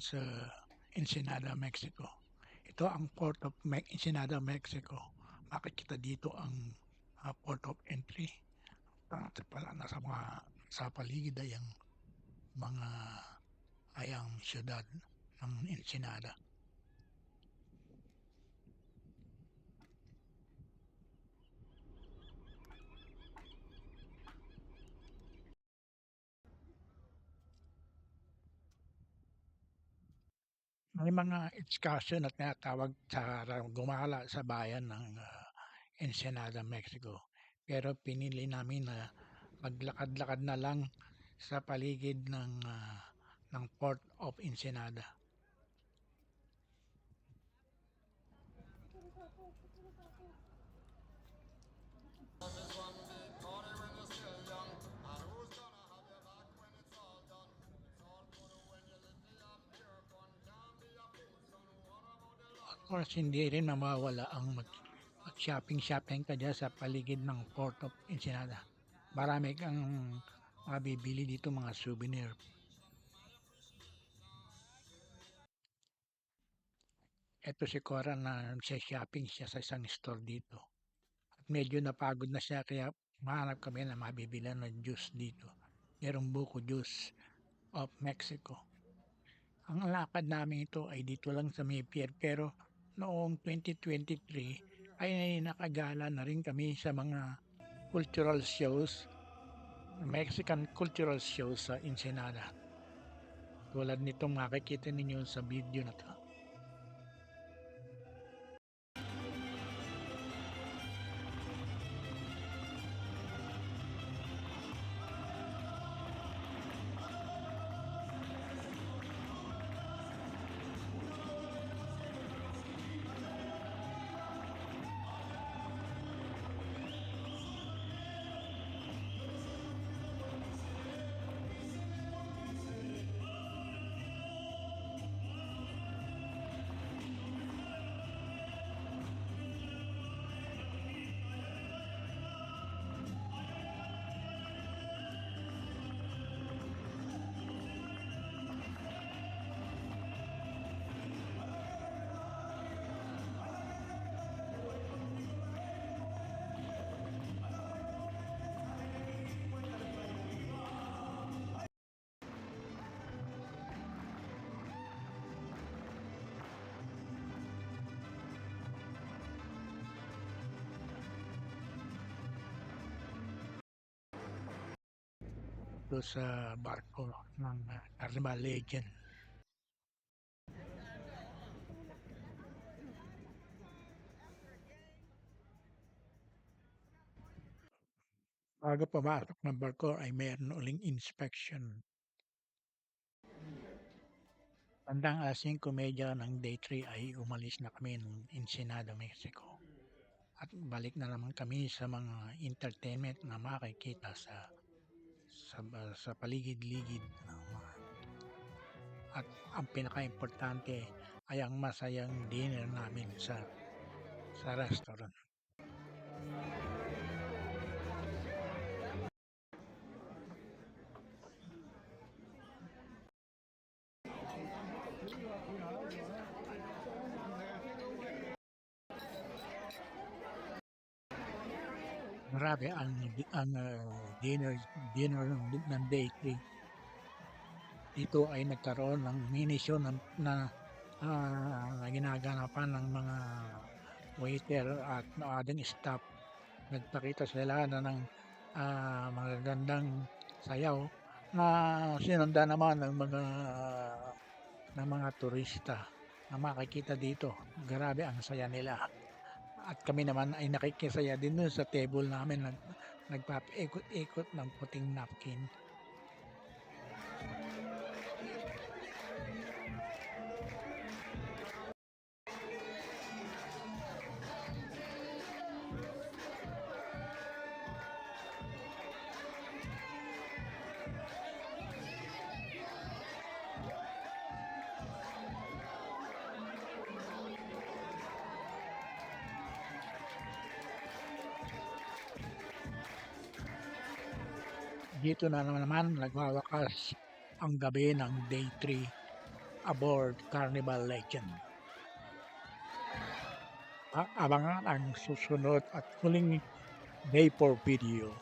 sa Ensenada, Mexico. Ito ang Port of Me- Ensenada, Mexico. Makikita dito ang ah, port of entry. At pala nasa mga sa paligid ay ang mga ay ang ng Ensenada. May mga excursion na tinatawag sa gumala sa bayan ng ah, Ensenada, Mexico. Pero pinili namin na maglakad-lakad na lang sa paligid ng ah, ng Port of Ensenada. Of course, hindi rin mawawala ang mag- mag-shopping-shopping ka dyan sa paligid ng Port of Ensenada. Marami kang mabibili dito mga souvenir. Ito si Cora na nagsha-shopping siya sa isang store dito. At medyo napagod na siya kaya mahanap kami na mabibili ng juice dito. Merong buko juice of Mexico. Ang lakad namin ito ay dito lang sa may pier pero noong 2023 ay nakagala na rin kami sa mga cultural shows, Mexican cultural shows sa Ensenada. Tulad nitong makikita ninyo sa video na to. Ito sa barko ng uh, Carnival Legend. Bago pumasok ng barko ay mayroon uling inspection. Bandang alas 5 medya ng day 3 ay umalis na kami ng Ensenada, Mexico. At balik na naman kami sa mga entertainment na makikita sa sa, sa paligid-ligid ng at ang pinaka-importante ay ang masayang dinner namin sa sa restaurant. Grabe ang ang ah, dinner dinner ng, ng 3. Dito ay nagkaroon ng mini show na, na ah, ginaganapan ng mga waiter at ating staff. Nagpakita sila na ng ah, magagandang sayaw na sinunda naman ng mga ng mga turista na makikita dito. Grabe ang saya nila at kami naman ay nakikisaya din dun sa table namin nag, nagpapaikot-ikot ng puting napkin. Dito na naman nagwawakas ang gabi ng day 3 aboard Carnival Legend. Abangan ang susunod at huling Day 4 video.